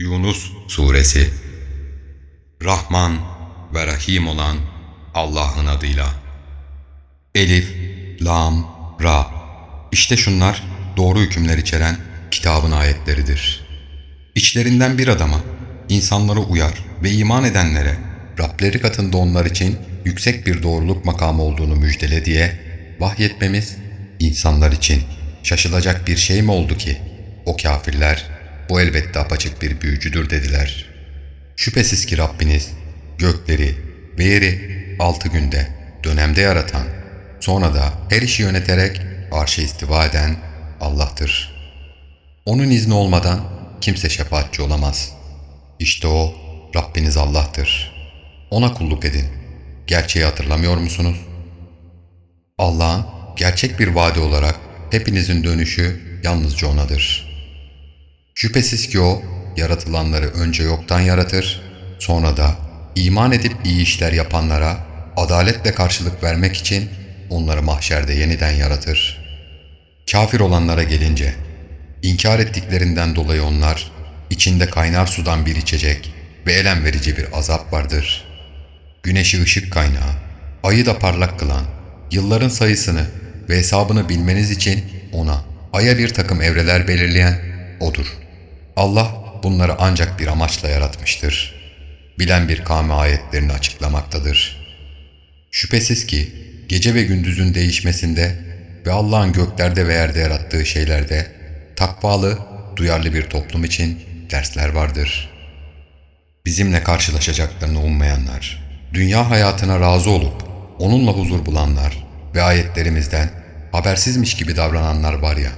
Yunus Suresi. Rahman ve Rahim olan Allah'ın adıyla. Elif, Lam, Ra. İşte şunlar doğru hükümler içeren kitabın ayetleridir. İçlerinden bir adama, insanları uyar ve iman edenlere Rableri katında onlar için yüksek bir doğruluk makamı olduğunu müjdele diye vahyetmemiz insanlar için şaşılacak bir şey mi oldu ki? O kafirler bu elbette apaçık bir büyücüdür dediler. Şüphesiz ki Rabbiniz gökleri ve yeri altı günde dönemde yaratan sonra da her işi yöneterek arşa istiva eden Allah'tır. Onun izni olmadan kimse şefaatçi olamaz. İşte o Rabbiniz Allah'tır. Ona kulluk edin. Gerçeği hatırlamıyor musunuz? Allah'ın gerçek bir vaadi olarak hepinizin dönüşü yalnızca O'nadır. Şüphesiz ki O, yaratılanları önce yoktan yaratır, sonra da iman edip iyi işler yapanlara adaletle karşılık vermek için onları mahşerde yeniden yaratır. Kafir olanlara gelince, inkar ettiklerinden dolayı onlar, içinde kaynar sudan bir içecek ve elem verici bir azap vardır. Güneşi ışık kaynağı, ayı da parlak kılan, yılların sayısını ve hesabını bilmeniz için ona, aya bir takım evreler belirleyen O'dur. Allah bunları ancak bir amaçla yaratmıştır. Bilen bir kavme ayetlerini açıklamaktadır. Şüphesiz ki gece ve gündüzün değişmesinde ve Allah'ın göklerde ve yerde yarattığı şeylerde takvalı, duyarlı bir toplum için dersler vardır. Bizimle karşılaşacaklarını ummayanlar, dünya hayatına razı olup onunla huzur bulanlar ve ayetlerimizden habersizmiş gibi davrananlar var ya,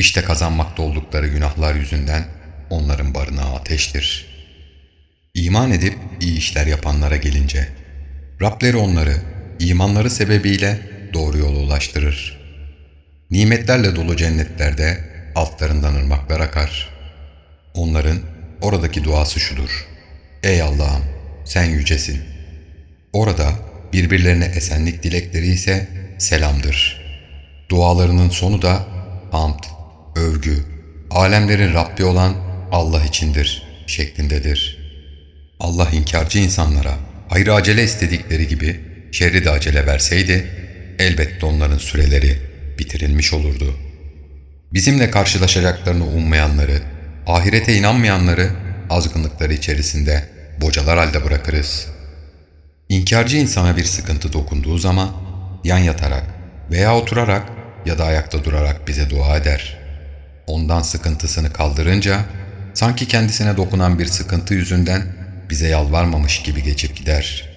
işte kazanmakta oldukları günahlar yüzünden onların barınağı ateştir. İman edip iyi işler yapanlara gelince, Rableri onları imanları sebebiyle doğru yola ulaştırır. Nimetlerle dolu cennetlerde altlarından ırmaklar akar. Onların oradaki duası şudur. Ey Allah'ım sen yücesin. Orada birbirlerine esenlik dilekleri ise selamdır. Dualarının sonu da hamd, övgü, alemlerin Rabbi olan Allah içindir şeklindedir. Allah inkarcı insanlara hayrı acele istedikleri gibi şerri de acele verseydi elbette onların süreleri bitirilmiş olurdu. Bizimle karşılaşacaklarını ummayanları, ahirete inanmayanları azgınlıkları içerisinde bocalar halde bırakırız. İnkarcı insana bir sıkıntı dokunduğu zaman yan yatarak veya oturarak ya da ayakta durarak bize dua eder. Ondan sıkıntısını kaldırınca sanki kendisine dokunan bir sıkıntı yüzünden bize yalvarmamış gibi geçip gider.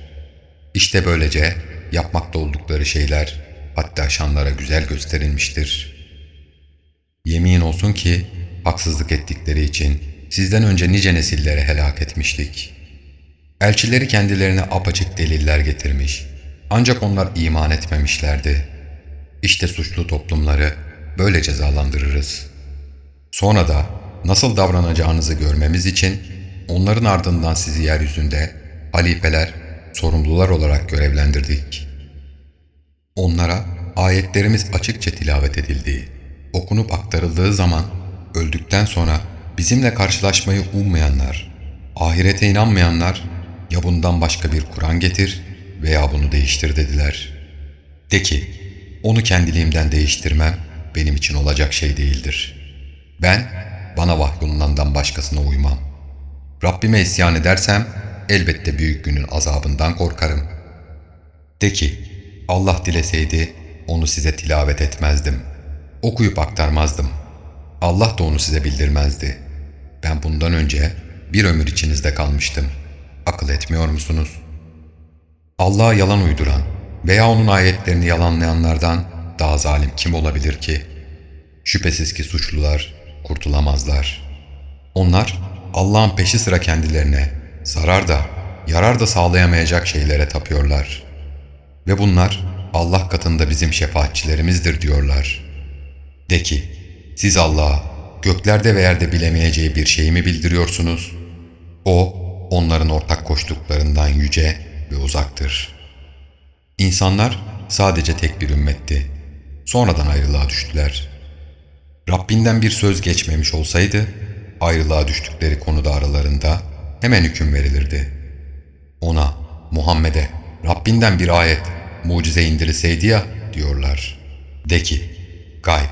İşte böylece yapmakta oldukları şeyler hatta şanlara güzel gösterilmiştir. Yemin olsun ki haksızlık ettikleri için sizden önce nice nesillere helak etmiştik. Elçileri kendilerine apaçık deliller getirmiş. Ancak onlar iman etmemişlerdi. İşte suçlu toplumları böyle cezalandırırız. Sonra da nasıl davranacağınızı görmemiz için onların ardından sizi yeryüzünde halifeler, sorumlular olarak görevlendirdik. Onlara ayetlerimiz açıkça tilavet edildiği, okunup aktarıldığı zaman öldükten sonra bizimle karşılaşmayı ummayanlar, ahirete inanmayanlar ya bundan başka bir Kur'an getir veya bunu değiştir dediler. De ki, onu kendiliğimden değiştirmem benim için olacak şey değildir. Ben bana vahyolunandan başkasına uymam. Rabbime isyan edersem elbette büyük günün azabından korkarım. De ki, Allah dileseydi onu size tilavet etmezdim. Okuyup aktarmazdım. Allah da onu size bildirmezdi. Ben bundan önce bir ömür içinizde kalmıştım. Akıl etmiyor musunuz? Allah'a yalan uyduran veya onun ayetlerini yalanlayanlardan daha zalim kim olabilir ki? Şüphesiz ki suçlular kurtulamazlar. Onlar Allah'ın peşi sıra kendilerine zarar da yarar da sağlayamayacak şeylere tapıyorlar. Ve bunlar Allah katında bizim şefaatçilerimizdir diyorlar. De ki, siz Allah'a göklerde ve yerde bilemeyeceği bir şeyi mi bildiriyorsunuz? O, onların ortak koştuklarından yüce ve uzaktır. İnsanlar sadece tek bir ümmetti. Sonradan ayrılığa düştüler. Rabbinden bir söz geçmemiş olsaydı, ayrılığa düştükleri konuda aralarında hemen hüküm verilirdi. Ona, Muhammed'e Rabbinden bir ayet, mucize indirilseydi ya diyorlar. De ki, gayb,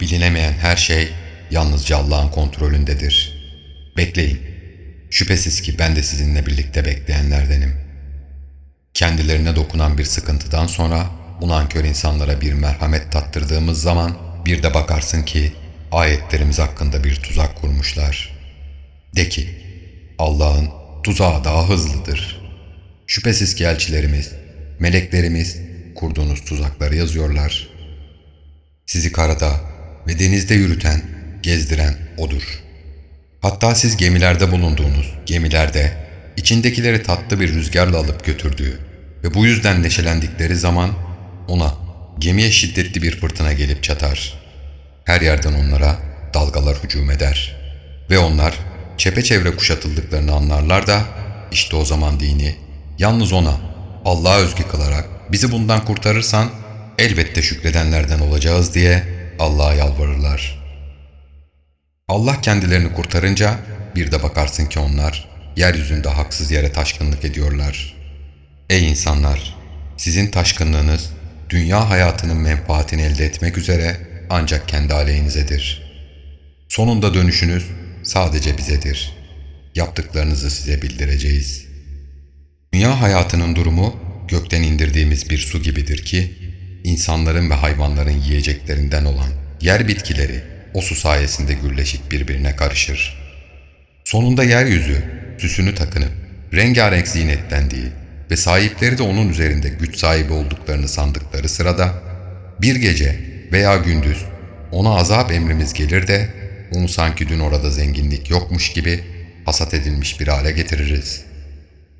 bilinemeyen her şey yalnızca Allah'ın kontrolündedir. Bekleyin. Şüphesiz ki ben de sizinle birlikte bekleyenlerdenim. Kendilerine dokunan bir sıkıntıdan sonra bu nankör insanlara bir merhamet tattırdığımız zaman bir de bakarsın ki ayetlerimiz hakkında bir tuzak kurmuşlar. De ki, Allah'ın tuzağı daha hızlıdır. Şüphesiz ki elçilerimiz, meleklerimiz kurduğunuz tuzakları yazıyorlar. Sizi karada ve denizde yürüten, gezdiren O'dur. Hatta siz gemilerde bulunduğunuz gemilerde içindekileri tatlı bir rüzgarla alıp götürdüğü ve bu yüzden neşelendikleri zaman ona gemiye şiddetli bir fırtına gelip çatar. Her yerden onlara dalgalar hücum eder ve onlar çepeçevre kuşatıldıklarını anlarlar da işte o zaman dini yalnız ona Allah'a özgü kılarak bizi bundan kurtarırsan elbette şükredenlerden olacağız diye Allah'a yalvarırlar. Allah kendilerini kurtarınca bir de bakarsın ki onlar yeryüzünde haksız yere taşkınlık ediyorlar. Ey insanlar! Sizin taşkınlığınız dünya hayatının menfaatini elde etmek üzere ancak kendi aleyhinizedir. Sonunda dönüşünüz sadece bizedir. Yaptıklarınızı size bildireceğiz. Dünya hayatının durumu gökten indirdiğimiz bir su gibidir ki, insanların ve hayvanların yiyeceklerinden olan yer bitkileri o su sayesinde gürleşik birbirine karışır. Sonunda yeryüzü süsünü takınıp rengarenk zinetlendiği ve sahipleri de onun üzerinde güç sahibi olduklarını sandıkları sırada bir gece veya gündüz ona azap emrimiz gelir de onu sanki dün orada zenginlik yokmuş gibi hasat edilmiş bir hale getiririz.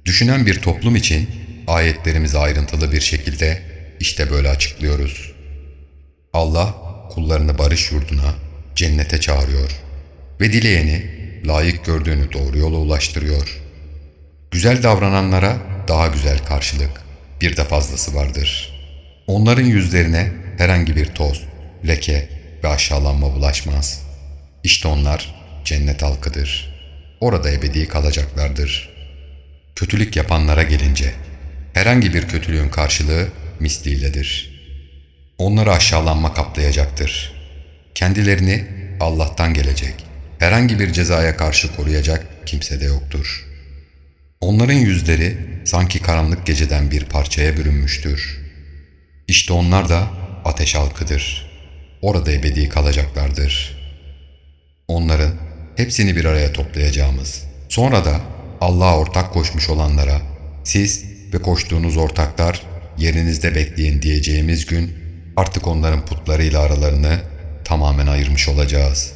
Düşünen bir toplum için ayetlerimizi ayrıntılı bir şekilde işte böyle açıklıyoruz. Allah kullarını barış yurduna, cennete çağırıyor ve dileyeni layık gördüğünü doğru yola ulaştırıyor. Güzel davrananlara daha güzel karşılık, bir de fazlası vardır. Onların yüzlerine herhangi bir toz, leke ve aşağılanma bulaşmaz. İşte onlar cennet halkıdır. Orada ebedi kalacaklardır. Kötülük yapanlara gelince, herhangi bir kötülüğün karşılığı misliyledir. Onları aşağılanma kaplayacaktır. Kendilerini Allah'tan gelecek, herhangi bir cezaya karşı koruyacak kimse de yoktur. Onların yüzleri sanki karanlık geceden bir parçaya bürünmüştür. İşte onlar da ateş halkıdır. Orada ebedi kalacaklardır. Onların hepsini bir araya toplayacağımız, sonra da Allah'a ortak koşmuş olanlara, siz ve koştuğunuz ortaklar yerinizde bekleyin diyeceğimiz gün artık onların putlarıyla aralarını tamamen ayırmış olacağız.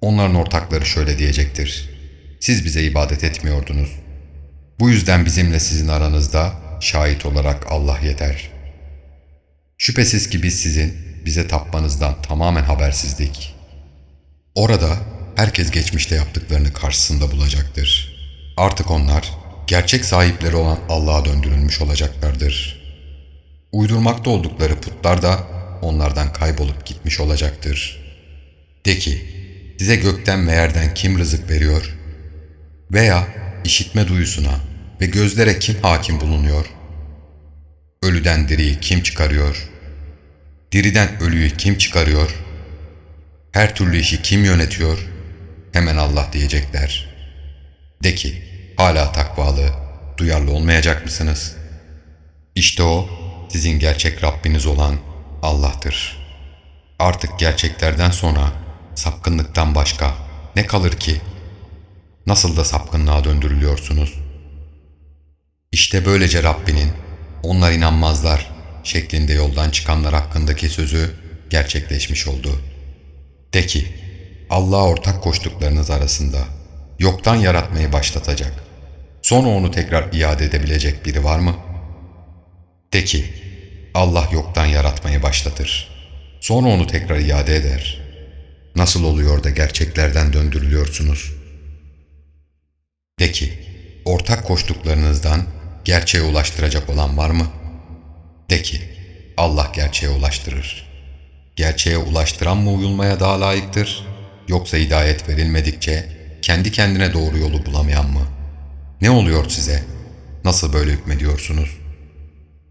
Onların ortakları şöyle diyecektir. Siz bize ibadet etmiyordunuz. Bu yüzden bizimle sizin aranızda şahit olarak Allah yeter. Şüphesiz ki biz sizin bize tapmanızdan tamamen habersizdik. Orada herkes geçmişte yaptıklarını karşısında bulacaktır. Artık onlar gerçek sahipleri olan Allah'a döndürülmüş olacaklardır. Uydurmakta oldukları putlar da onlardan kaybolup gitmiş olacaktır. De ki, size gökten ve yerden kim rızık veriyor? Veya işitme duyusuna ve gözlere kim hakim bulunuyor? Ölüden diriyi kim çıkarıyor? Diriden ölüyü kim çıkarıyor? Her türlü işi kim yönetiyor? Hemen Allah diyecekler. De ki, hala takvalı, duyarlı olmayacak mısınız? İşte o, sizin gerçek Rabbiniz olan Allah'tır. Artık gerçeklerden sonra sapkınlıktan başka ne kalır ki? Nasıl da sapkınlığa döndürülüyorsunuz? İşte böylece Rabbinin onlar inanmazlar şeklinde yoldan çıkanlar hakkındaki sözü gerçekleşmiş oldu. De ki, Allah'a ortak koştuklarınız arasında yoktan yaratmayı başlatacak. Sonra onu tekrar iade edebilecek biri var mı? De ki, Allah yoktan yaratmayı başlatır. Sonra onu tekrar iade eder. Nasıl oluyor da gerçeklerden döndürülüyorsunuz? De ki, ortak koştuklarınızdan gerçeğe ulaştıracak olan var mı? De ki, Allah gerçeğe ulaştırır. Gerçeğe ulaştıran mı uyulmaya daha layıktır? Yoksa hidayet verilmedikçe kendi kendine doğru yolu bulamayan mı? Ne oluyor size? Nasıl böyle hükmediyorsunuz?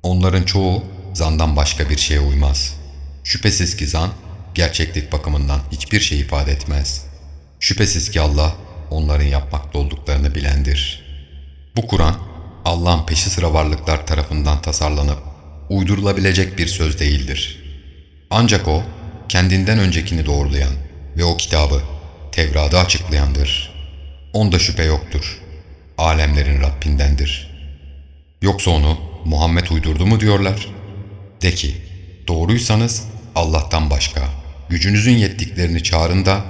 Onların çoğu zandan başka bir şeye uymaz. Şüphesiz ki zan, gerçeklik bakımından hiçbir şey ifade etmez. Şüphesiz ki Allah, onların yapmakta olduklarını bilendir. Bu Kur'an, Allah'ın peşi sıra varlıklar tarafından tasarlanıp uydurulabilecek bir söz değildir. Ancak o, kendinden öncekini doğrulayan ve o kitabı, Tevrat'ı açıklayandır. Onda şüphe yoktur. Alemlerin Rabbindendir. Yoksa onu Muhammed uydurdu mu diyorlar? De ki, doğruysanız Allah'tan başka, gücünüzün yettiklerini çağırın da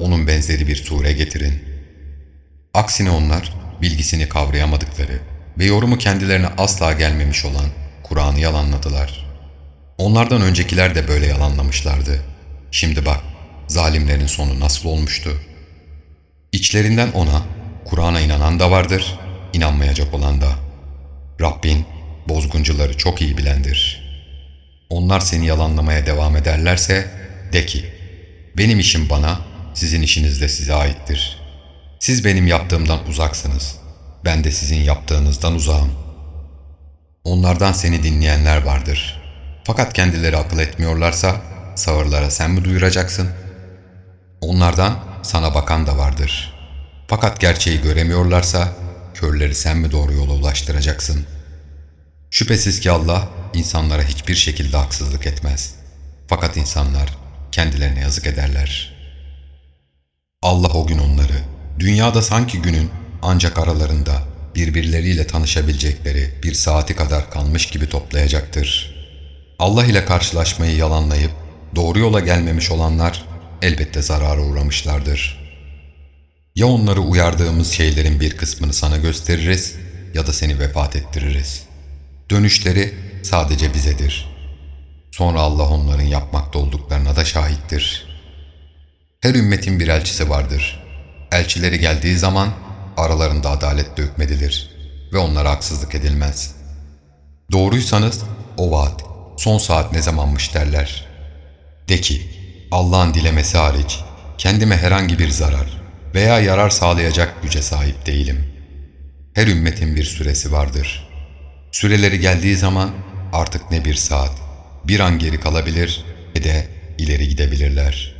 onun benzeri bir sure getirin. Aksine onlar bilgisini kavrayamadıkları ve yorumu kendilerine asla gelmemiş olan Kur'an'ı yalanladılar. Onlardan öncekiler de böyle yalanlamışlardı. Şimdi bak, zalimlerin sonu nasıl olmuştu? İçlerinden ona, Kur'an'a inanan da vardır, inanmayacak olan da. Rabbin, bozguncuları çok iyi bilendir. Onlar seni yalanlamaya devam ederlerse, de ki, benim işim bana, sizin işiniz de size aittir. Siz benim yaptığımdan uzaksınız, ben de sizin yaptığınızdan uzağım. Onlardan seni dinleyenler vardır. Fakat kendileri akıl etmiyorlarsa, sağırlara sen mi duyuracaksın? Onlardan sana bakan da vardır. Fakat gerçeği göremiyorlarsa, körleri sen mi doğru yola ulaştıracaksın? Şüphesiz ki Allah insanlara hiçbir şekilde haksızlık etmez. Fakat insanlar kendilerine yazık ederler. Allah o gün onları, dünyada sanki günün ancak aralarında birbirleriyle tanışabilecekleri bir saati kadar kalmış gibi toplayacaktır. Allah ile karşılaşmayı yalanlayıp doğru yola gelmemiş olanlar elbette zarara uğramışlardır. Ya onları uyardığımız şeylerin bir kısmını sana gösteririz ya da seni vefat ettiririz. Dönüşleri sadece bizedir. Sonra Allah onların yapmakta olduklarına da şahittir. Her ümmetin bir elçisi vardır. Elçileri geldiği zaman aralarında adaletle hükmedilir ve onlara haksızlık edilmez. Doğruysanız o vaat, son saat ne zamanmış derler. De ki, Allah'ın dilemesi hariç kendime herhangi bir zarar veya yarar sağlayacak güce sahip değilim. Her ümmetin bir süresi vardır. Süreleri geldiği zaman artık ne bir saat, bir an geri kalabilir ne de ileri gidebilirler.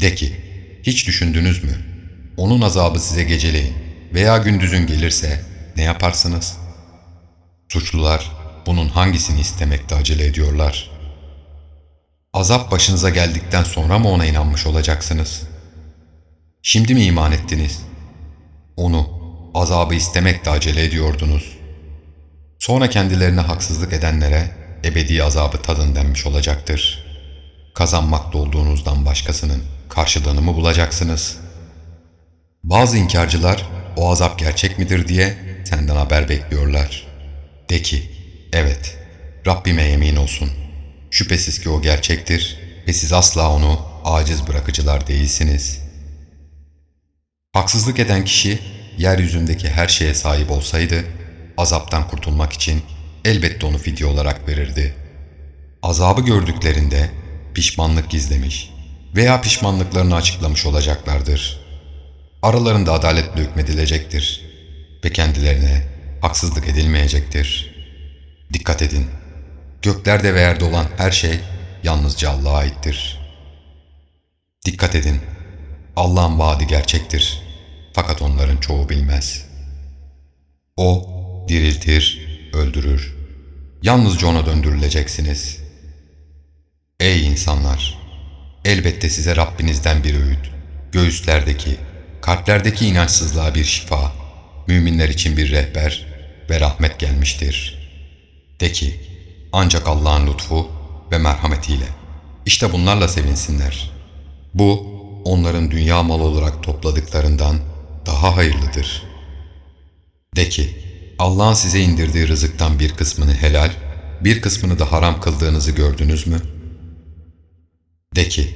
De ki, hiç düşündünüz mü? Onun azabı size geceleyin veya gündüzün gelirse ne yaparsınız? Suçlular bunun hangisini istemekte acele ediyorlar? Azap başınıza geldikten sonra mı ona inanmış olacaksınız? Şimdi mi iman ettiniz? Onu, azabı istemekte acele ediyordunuz. Sonra kendilerine haksızlık edenlere ebedi azabı tadın denmiş olacaktır. Kazanmakta olduğunuzdan başkasının karşılığını mı bulacaksınız? Bazı inkarcılar o azap gerçek midir diye senden haber bekliyorlar. De ki, evet, Rabbime yemin olsun. Şüphesiz ki o gerçektir ve siz asla onu aciz bırakıcılar değilsiniz. Haksızlık eden kişi yeryüzündeki her şeye sahip olsaydı, azaptan kurtulmak için elbette onu fidye olarak verirdi. Azabı gördüklerinde pişmanlık gizlemiş veya pişmanlıklarını açıklamış olacaklardır. Aralarında adaletle hükmedilecektir ve kendilerine haksızlık edilmeyecektir. Dikkat edin, göklerde ve yerde olan her şey yalnızca Allah'a aittir. Dikkat edin, Allah'ın vaadi gerçektir. Fakat onların çoğu bilmez. O diriltir, öldürür. Yalnızca ona döndürüleceksiniz. Ey insanlar! Elbette size Rabbinizden bir öğüt, göğüslerdeki, kalplerdeki inançsızlığa bir şifa, müminler için bir rehber ve rahmet gelmiştir. De ki, ancak Allah'ın lütfu ve merhametiyle, işte bunlarla sevinsinler. Bu, onların dünya malı olarak topladıklarından daha hayırlıdır. De ki, Allah'ın size indirdiği rızıktan bir kısmını helal, bir kısmını da haram kıldığınızı gördünüz mü? De ki,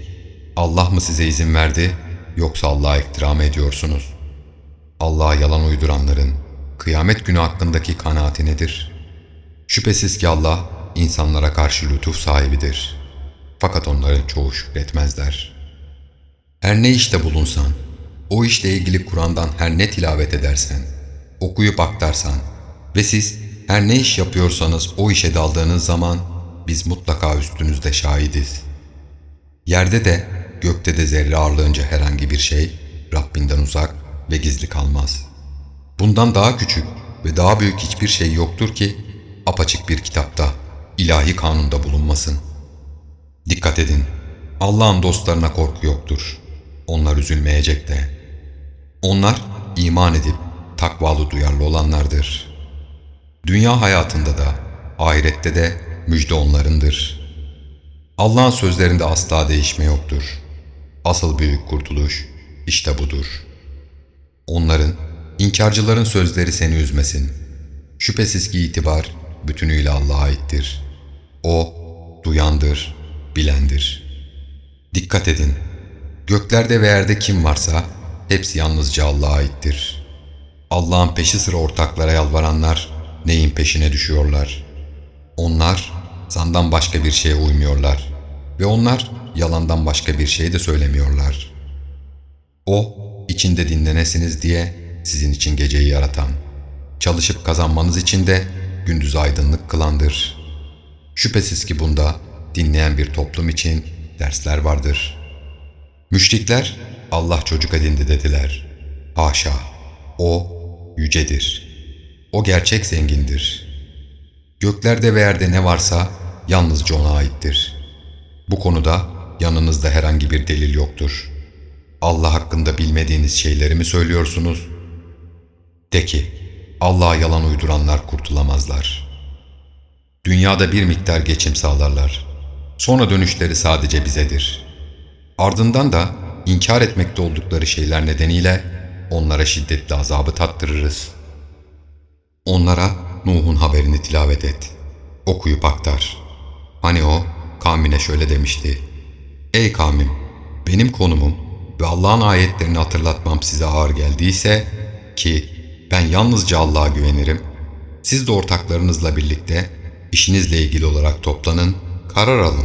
Allah mı size izin verdi, yoksa Allah'a iftira ediyorsunuz? Allah'a yalan uyduranların, kıyamet günü hakkındaki kanaati nedir? Şüphesiz ki Allah, insanlara karşı lütuf sahibidir. Fakat onların çoğu şükretmezler.'' Her ne işte bulunsan, o işle ilgili Kur'an'dan her ne tilavet edersen, okuyup aktarsan ve siz her ne iş yapıyorsanız o işe daldığınız zaman biz mutlaka üstünüzde şahidiz. Yerde de gökte de zerre ağırlığınca herhangi bir şey Rabbinden uzak ve gizli kalmaz. Bundan daha küçük ve daha büyük hiçbir şey yoktur ki apaçık bir kitapta, ilahi kanunda bulunmasın. Dikkat edin, Allah'ın dostlarına korku yoktur. Onlar üzülmeyecek de. Onlar iman edip takvalı duyarlı olanlardır. Dünya hayatında da, ahirette de müjde onlarındır. Allah'ın sözlerinde asla değişme yoktur. Asıl büyük kurtuluş işte budur. Onların, inkarcıların sözleri seni üzmesin. Şüphesiz ki itibar bütünüyle Allah'a aittir. O, duyandır, bilendir. Dikkat edin, göklerde ve yerde kim varsa hepsi yalnızca Allah'a aittir. Allah'ın peşi sıra ortaklara yalvaranlar neyin peşine düşüyorlar? Onlar zandan başka bir şeye uymuyorlar ve onlar yalandan başka bir şey de söylemiyorlar. O, içinde dinlenesiniz diye sizin için geceyi yaratan, çalışıp kazanmanız için de gündüz aydınlık kılandır. Şüphesiz ki bunda dinleyen bir toplum için dersler vardır. Müşrikler Allah çocuk edindi dediler. Haşa, o yücedir. O gerçek zengindir. Göklerde ve yerde ne varsa yalnızca ona aittir. Bu konuda yanınızda herhangi bir delil yoktur. Allah hakkında bilmediğiniz şeyleri mi söylüyorsunuz? De ki, Allah'a yalan uyduranlar kurtulamazlar. Dünyada bir miktar geçim sağlarlar. Sonra dönüşleri sadece bizedir. Ardından da inkar etmekte oldukları şeyler nedeniyle onlara şiddetli azabı tattırırız. Onlara Nuh'un haberini tilavet et. Okuyup aktar. Hani o kavmine şöyle demişti. Ey kavmim! Benim konumum ve Allah'ın ayetlerini hatırlatmam size ağır geldiyse ki ben yalnızca Allah'a güvenirim. Siz de ortaklarınızla birlikte işinizle ilgili olarak toplanın, karar alın.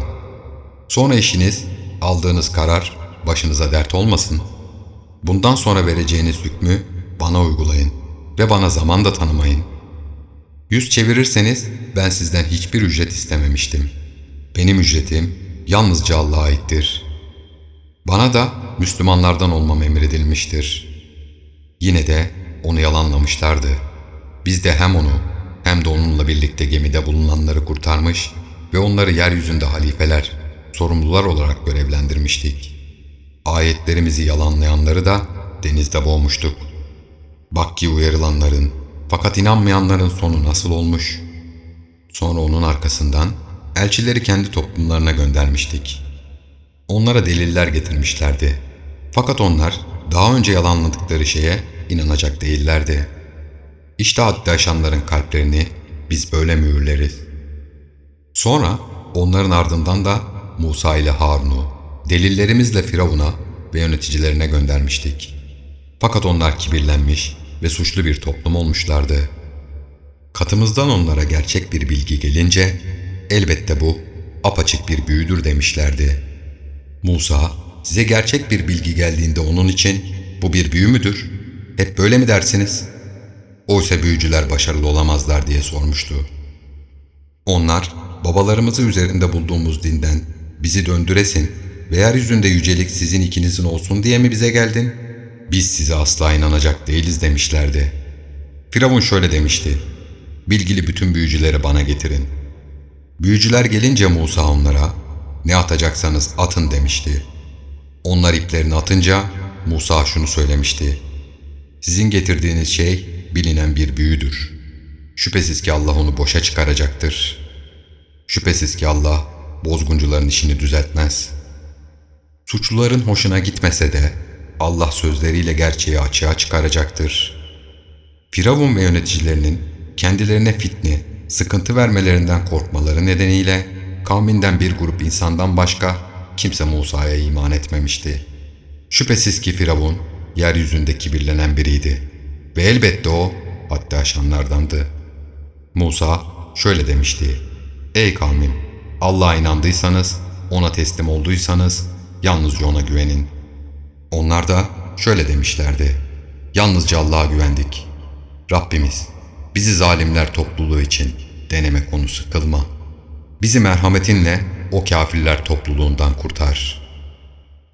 Sonra işiniz, aldığınız karar başınıza dert olmasın. Bundan sonra vereceğiniz hükmü bana uygulayın ve bana zaman da tanımayın. Yüz çevirirseniz ben sizden hiçbir ücret istememiştim. Benim ücretim yalnızca Allah'a aittir. Bana da Müslümanlardan olmam emredilmiştir. Yine de onu yalanlamışlardı. Biz de hem onu hem de onunla birlikte gemide bulunanları kurtarmış ve onları yeryüzünde halifeler, sorumlular olarak görevlendirmiştik. Ayetlerimizi yalanlayanları da denizde boğmuştuk. Bak ki uyarılanların fakat inanmayanların sonu nasıl olmuş? Sonra onun arkasından elçileri kendi toplumlarına göndermiştik. Onlara deliller getirmişlerdi. Fakat onlar daha önce yalanladıkları şeye inanacak değillerdi. İşte haddi aşanların kalplerini biz böyle mühürleriz. Sonra onların ardından da Musa ile Harun'u delillerimizle Firavun'a ve yöneticilerine göndermiştik. Fakat onlar kibirlenmiş ve suçlu bir toplum olmuşlardı. Katımızdan onlara gerçek bir bilgi gelince elbette bu apaçık bir büyüdür demişlerdi. Musa size gerçek bir bilgi geldiğinde onun için bu bir büyü müdür? Hep böyle mi dersiniz? Oysa büyücüler başarılı olamazlar diye sormuştu. Onlar babalarımızı üzerinde bulduğumuz dinden bizi döndüresin ve yeryüzünde yücelik sizin ikinizin olsun diye mi bize geldin? Biz size asla inanacak değiliz demişlerdi. Firavun şöyle demişti. Bilgili bütün büyücüleri bana getirin. Büyücüler gelince Musa onlara ne atacaksanız atın demişti. Onlar iplerini atınca Musa şunu söylemişti. Sizin getirdiğiniz şey bilinen bir büyüdür. Şüphesiz ki Allah onu boşa çıkaracaktır. Şüphesiz ki Allah bozguncuların işini düzeltmez. Suçluların hoşuna gitmese de Allah sözleriyle gerçeği açığa çıkaracaktır. Firavun ve yöneticilerinin kendilerine fitne, sıkıntı vermelerinden korkmaları nedeniyle kavminden bir grup insandan başka kimse Musa'ya iman etmemişti. Şüphesiz ki Firavun yeryüzünde kibirlenen biriydi ve elbette o haddi aşanlardandı. Musa şöyle demişti. Ey kavmim! Allah'a inandıysanız, ona teslim olduysanız yalnızca ona güvenin. Onlar da şöyle demişlerdi. Yalnızca Allah'a güvendik. Rabbimiz bizi zalimler topluluğu için deneme konusu kılma. Bizi merhametinle o kafirler topluluğundan kurtar.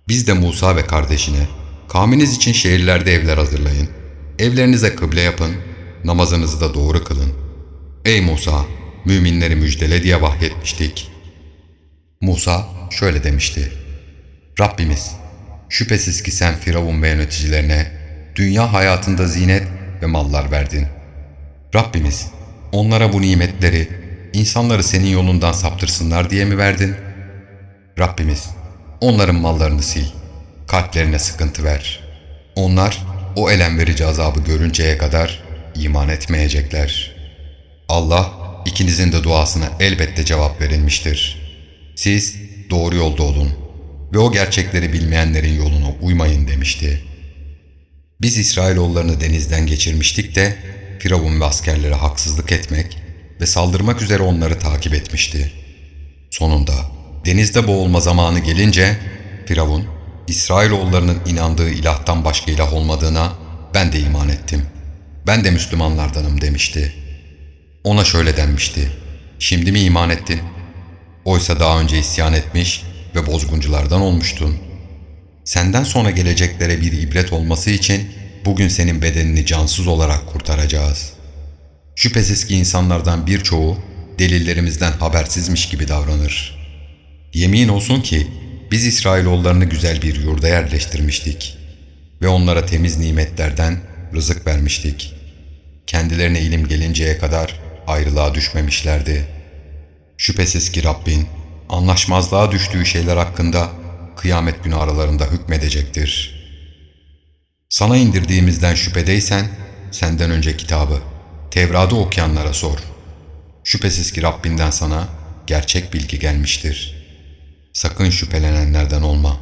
Biz de Musa ve kardeşine kavminiz için şehirlerde evler hazırlayın. Evlerinize kıble yapın, namazınızı da doğru kılın. Ey Musa, müminleri müjdele diye vahyetmiştik. Musa şöyle demişti. Rabbimiz, şüphesiz ki sen Firavun ve yöneticilerine dünya hayatında zinet ve mallar verdin. Rabbimiz, onlara bu nimetleri, insanları senin yolundan saptırsınlar diye mi verdin? Rabbimiz, onların mallarını sil, kalplerine sıkıntı ver. Onlar o elem verici azabı görünceye kadar iman etmeyecekler. Allah ikinizin de duasına elbette cevap verilmiştir. Siz doğru yolda olun ve o gerçekleri bilmeyenlerin yoluna uymayın demişti. Biz İsrailoğullarını denizden geçirmiştik de Firavun ve askerlere haksızlık etmek ve saldırmak üzere onları takip etmişti. Sonunda denizde boğulma zamanı gelince Firavun, İsrailoğullarının inandığı ilahtan başka ilah olmadığına ben de iman ettim. Ben de Müslümanlardanım demişti. Ona şöyle denmişti. Şimdi mi iman ettin? Oysa daha önce isyan etmiş ve bozgunculardan olmuştun. Senden sonra geleceklere bir ibret olması için bugün senin bedenini cansız olarak kurtaracağız. Şüphesiz ki insanlardan birçoğu delillerimizden habersizmiş gibi davranır. Yemin olsun ki biz İsrailoğullarını güzel bir yurda yerleştirmiştik ve onlara temiz nimetlerden rızık vermiştik. Kendilerine ilim gelinceye kadar ayrılığa düşmemişlerdi. Şüphesiz ki Rabbin anlaşmazlığa düştüğü şeyler hakkında kıyamet günü aralarında hükmedecektir. Sana indirdiğimizden şüphedeysen senden önce kitabı, Tevrat'ı okuyanlara sor. Şüphesiz ki Rabbinden sana gerçek bilgi gelmiştir. Sakın şüphelenenlerden olma.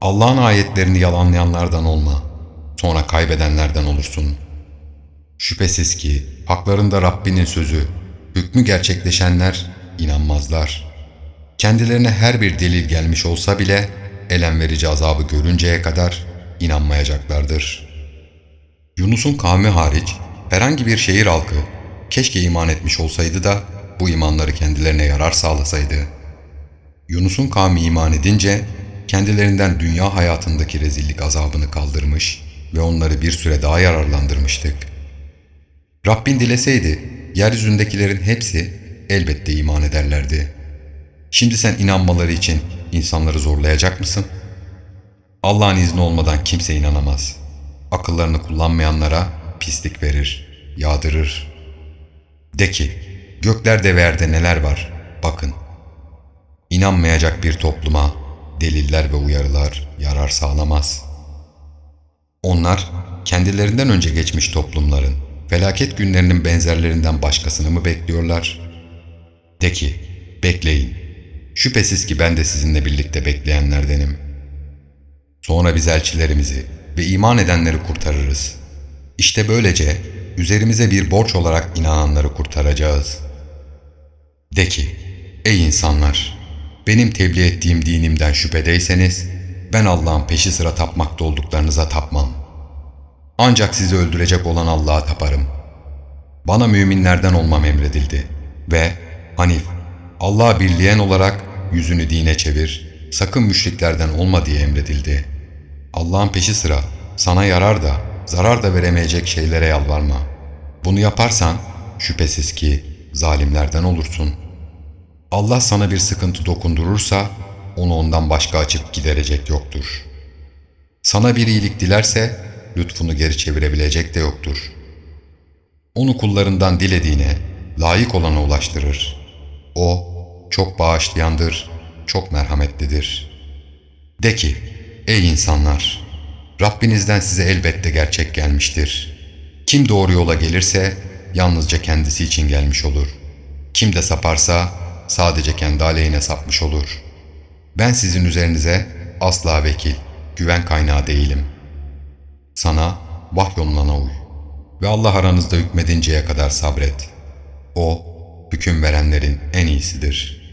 Allah'ın ayetlerini yalanlayanlardan olma. Sonra kaybedenlerden olursun. Şüphesiz ki haklarında Rabbinin sözü, hükmü gerçekleşenler inanmazlar. Kendilerine her bir delil gelmiş olsa bile elem verici azabı görünceye kadar inanmayacaklardır. Yunus'un kavmi hariç herhangi bir şehir halkı keşke iman etmiş olsaydı da bu imanları kendilerine yarar sağlasaydı. Yunus'un kavmi iman edince kendilerinden dünya hayatındaki rezillik azabını kaldırmış ve onları bir süre daha yararlandırmıştık. Rabbin dileseydi yeryüzündekilerin hepsi elbette iman ederlerdi. Şimdi sen inanmaları için insanları zorlayacak mısın? Allah'ın izni olmadan kimse inanamaz. Akıllarını kullanmayanlara pislik verir, yağdırır. De ki, göklerde ve yerde neler var, bakın. İnanmayacak bir topluma deliller ve uyarılar yarar sağlamaz. Onlar kendilerinden önce geçmiş toplumların felaket günlerinin benzerlerinden başkasını mı bekliyorlar? De ki, bekleyin. Şüphesiz ki ben de sizinle birlikte bekleyenlerdenim. Sonra biz elçilerimizi ve iman edenleri kurtarırız. İşte böylece üzerimize bir borç olarak inananları kurtaracağız. De ki, ey insanlar! Benim tebliğ ettiğim dinimden şüphedeyseniz, ben Allah'ın peşi sıra tapmakta olduklarınıza tapmam. Ancak sizi öldürecek olan Allah'a taparım. Bana müminlerden olmam emredildi ve Hanif, Allah'a birleyen olarak yüzünü dine çevir, sakın müşriklerden olma diye emredildi. Allah'ın peşi sıra sana yarar da zarar da veremeyecek şeylere yalvarma. Bunu yaparsan şüphesiz ki zalimlerden olursun. Allah sana bir sıkıntı dokundurursa onu ondan başka açıp giderecek yoktur. Sana bir iyilik dilerse lütfunu geri çevirebilecek de yoktur. Onu kullarından dilediğine, layık olana ulaştırır. O çok bağışlayandır, çok merhametlidir. De ki, ey insanlar! Rabbinizden size elbette gerçek gelmiştir. Kim doğru yola gelirse yalnızca kendisi için gelmiş olur. Kim de saparsa sadece kendi aleyhine sapmış olur. Ben sizin üzerinize asla vekil, güven kaynağı değilim. Sana vahyolunana uy ve Allah aranızda hükmedinceye kadar sabret. O, hüküm verenlerin en iyisidir.''